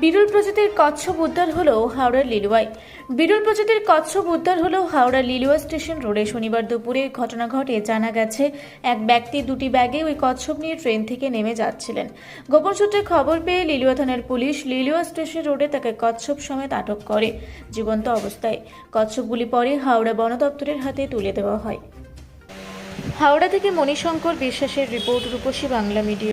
বিরল প্রজাতির কচ্ছপ উদ্ধার হলো হাওড়ার লিলুয়ায় বিরল প্রজাতির কচ্ছপ উদ্ধার হলো হাওড়া লিলুয়া স্টেশন রোডে। শনিবার দুপুরে ঘটনা ঘটে, জানা গেছে, এক ব্যক্তি দুটি ব্যাগে ওই কচ্ছপ নিয়ে ট্রেন থেকে নেমে যাচ্ছিলেন। গোপন সূত্রে খবর পেয়ে লিলুয়া থানার পুলিশ লিলুয়া স্টেশন রোডে তাকে কচ্ছপ সমেত আটক করে জীবন্ত অবস্থায়। কচ্ছপগুলি পরে হাওড়া বন দপ্তরের হাতে তুলে দেওয়া হয়। হাওড়া থেকে মণিশঙ্কর বিশ্বাসের রিপোর্ট, রূপসী বাংলা মিডিয়া।